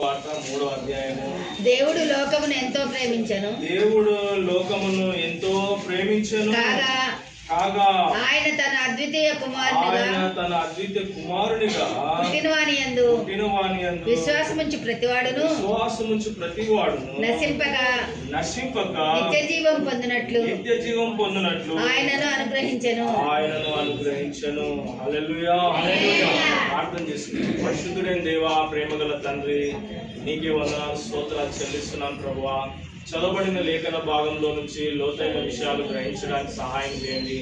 వార్త మూడో అధ్యాయము. దేవుడు లోకమును ఎంతో ప్రేమించను. దేవుడు లోకమును ఎంతో ప్రేమించెను. కాగా కాగా ఆయన తన అద్వితీయ కుమారునిగా ఆయన తన అద్వితీయ కుమారునిగా పుట్టినవాని యందు పుట్టిన వాని యందు విశ్వాసముంచి ప్రతివాడును విశ్వాసముంచు ప్రతివాడును నశింపగా నశింపక నిత్య జీవం పొందినట్లు నిత్య జీవం పొందినట్లు ఆయనను అనుగ్రహించెను. ఆయనను అనుగ్రహించను. హల్లెలూయా హల్లెలూయా. ప్రార్థన చేసుకుంటాం పరిశుద్ధుడైన దేవా ప్రేమగల తండ్రి నీకే వందనాలు స్తోత్రాలు చెల్లిస్తున్నాను ప్రభువా. చదవబడిన లేఖన భాగంలో నుంచి లోతైన విషయాలు గ్రహించడానికి సహాయం చేయండి.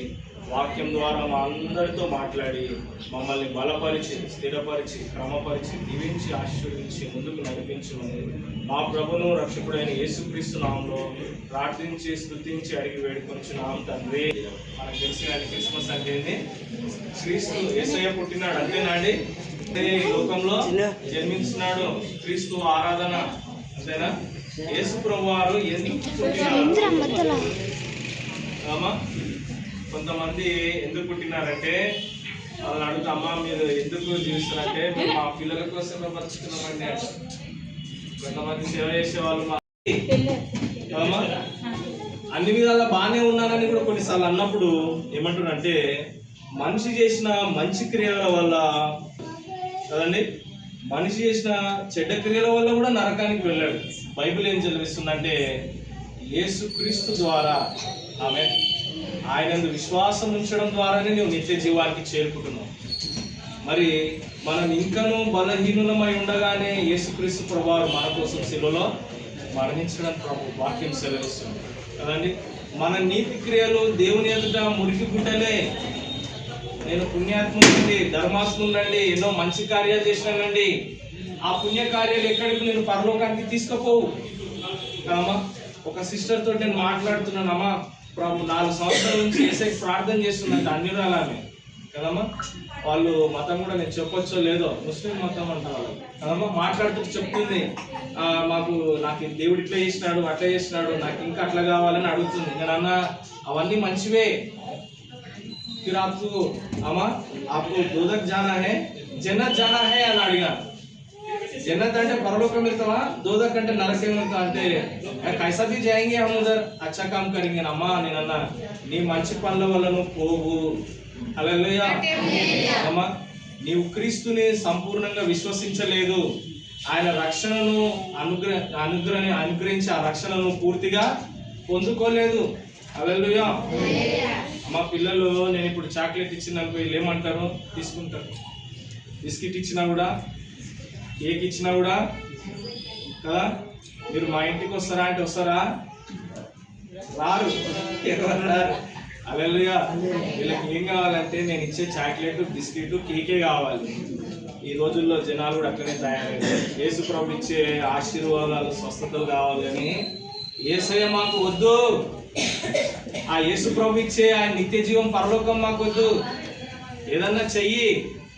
వాక్యం ద్వారా మా అందరితో మాట్లాడి మమ్మల్ని బలపరిచి స్థిరపరిచి క్రమపరిచి దీవించి ఆశీర్వదించి ముందుకు నడిపించమని మా ప్రభును రక్షకుడైన యేసుక్రీస్తు నామంలో ప్రార్థించి స్తుతించి అడిగి వేడుకొంచున్నాం తండ్రి. మనకు తెలిసిన క్రిస్మస్ అంటే ఏంది? క్రీస్తు యేసయ్య పుట్టినాడు అంతేనా అండి? అంటే ఈ లోకంలో జన్మించినాడు క్రీస్తు ఆరాధన. అంతేనా యేసు ప్రభు వారు ఎందుకు పుట్టినారు ఆమా? కొంతమంది ఎందుకు పుట్టినారంటే వాళ్ళని అడుగుతా అమ్మా మీరు ఎందుకు జీవిస్తారంటే మేము మా పిల్లల కోసమే బతుకుతున్నామండి అంట. కొంతమంది సేవ చేసే వాళ్ళు మా ఆమా? అన్ని విధాలా బాగానే ఉన్నానని కూడా కొన్నిసార్లు అన్నప్పుడు ఏమంటున్నారంటే మనిషి చేసిన మంచి క్రియల వల్ల కదండి మనిషి చేసిన చెడ్డ క్రియల వల్ల కూడా నరకానికి వెళ్ళాడు. బైబిల్ ఏం చదివిస్తుందంటే యేసుక్రీస్తు ద్వారా ఆమె ఆయన విశ్వాసం ఉంచడం ద్వారానే నువ్వు నిత్య జీవానికి చేరుకుంటున్నావు. మరి మనం ఇంకనూ బలహీనులమై ఉండగానే యేసుక్రీస్తు ప్రభావం మన కోసం శిలువలో మరణించడం ప్రభు వాక్యం సెలవిస్తుంది. కదండి? మన నీతి క్రియలు దేవుని ఎదుట మురికి గుడ్డలే నేను పుణ్యాత్ముడి ధర్మాత్ముడి ఎన్నో మంచి కార్యాలు చేసినానండి. ఆ పుణ్య కార్యాలు ఎక్కడికి నేను పరలోకానికి తీసుకుపోవు. అమ్మా ఒక సిస్టర్ తోటి నేను మాట్లాడుతున్నాను అమ్మా. ప్రభు నాలుగు సంవత్సరాల నుంచి ఏసై ప్రార్థన చేస్తుందంట అన్యురాలామె. కదమ్మా వాళ్ళు మతం కూడా నేను చెప్పొచ్చో లేదో ముస్లిం మతం అంట వాళ్ళు. కదమ్మా మాట్లాడుతూ చెప్తుంది. మాకు నాకు దేవుడు ఇట్లా చేసినాడు అట్లా చేసినాడు నాకు ఇంకా అట్లా కావాలని అడుగుతుంది. నేను అన్న అవన్నీ మంచివే. फिर आपको अमा आपको दोदक जाना है జన్నత్ జానా హే అని అడిగా జన్నత్ అంటే పరలోకం వెళ్తావా దోదక్ అంటే నరకం వెళ్తా అంటే "ఏ, కైసా భీ జాయింగే హమ్ ఉదర్ అచ్చా కామ్ కరింగే అమ్మా నేనన్నా నీ మంచి పనుల వల్ల నువ్వు పోవు హల్లెలూయా అమ్మా నీవు క్రీస్తుని సంపూర్ణంగా విశ్వసించలేదు ఆయన రక్షణను అనుగ్రహ అనుగ్రహ అనుగ్రహించి ఆ రక్షణను పూర్తిగా పొందుకోలేదు హల్లెలూయా మా పిల్లలు నేను ఇప్పుడు చాక్లెట్ ఇచ్చిన వీళ్ళు ఏమంటారు? తీసుకుంటారు. బిస్కెట్ ఇచ్చినా కూడా కేక్ ఇచ్చినా కూడా కదా? మీరు మా ఇంటికి వస్తారా అంటే వస్తారా? రారు. ఎవరు రారు వీళ్ళకి ఏం కావాలంటే నేను ఇచ్చే చాక్లెట్ బిస్కెట్ కేకే కావాలి. ఈ రోజుల్లో జనాలు కూడా అట్లనే తయారయ్యారు. యేసు ప్రభు ఇచ్చే ఆశీర్వాదాలు స్వస్థతలు కావాలని కానీ ఏసయ్య మాకు వద్దు. ఆ యేసు ప్రభు ఇచ్చే ఆ నిత్య జీవం పరలోకం మాకు వద్దు. ఏదన్నా చెయ్యి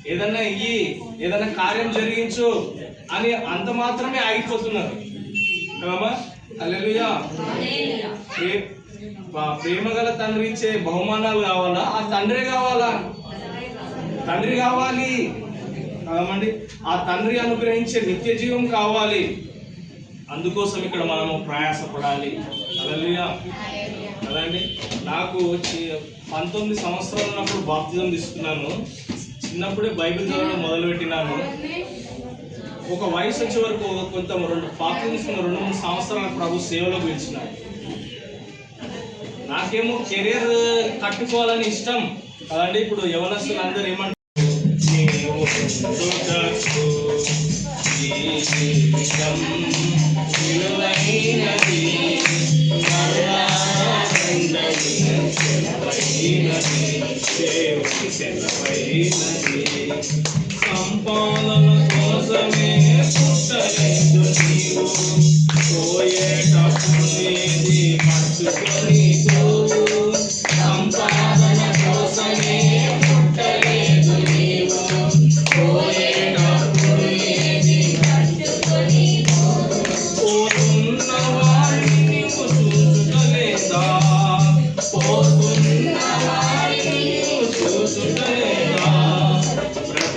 ఏదన్నా ఇయ్యి ఏదన్నా కార్యం జరిగించు అని అంత మాత్రమే ఆగిపోతున్నారు. కదమ్మా? ప్రేమ గల తండ్రి ఇచ్చే బహుమానాలు కావాలా? ఆ తండ్రే కావాలా? తండ్రి కావాలి. కదమండి ఆ తండ్రి అనుగ్రహించే నిత్య జీవం కావాలి. అందుకోసం ఇక్కడ మనము ప్రయాసపడాలి. హల్లెలూయా కదండి? నాకు పంతొమ్మిది సంవత్సరాలు ఉన్నప్పుడు బాప్తిజం తీసుకున్నాను. చిన్నప్పుడే బైబిల్ చదవడం మొదలుపెట్టినాను. ఒక వయసు వచ్చే వరకు కొంత రెండు బాప్తిజం తీసుకున్న రెండు మూడు సంవత్సరాల ప్రభు సేవలో పిలిచినాడు. నాకేమో కెరీర్ కట్టుకోవాలని ఇష్టం. కదండి? ఇప్పుడు యవనస్తులు అందరూ ఏమంటారు? జీవితం విలువైనది, సెలవైనది, సెలవైనది.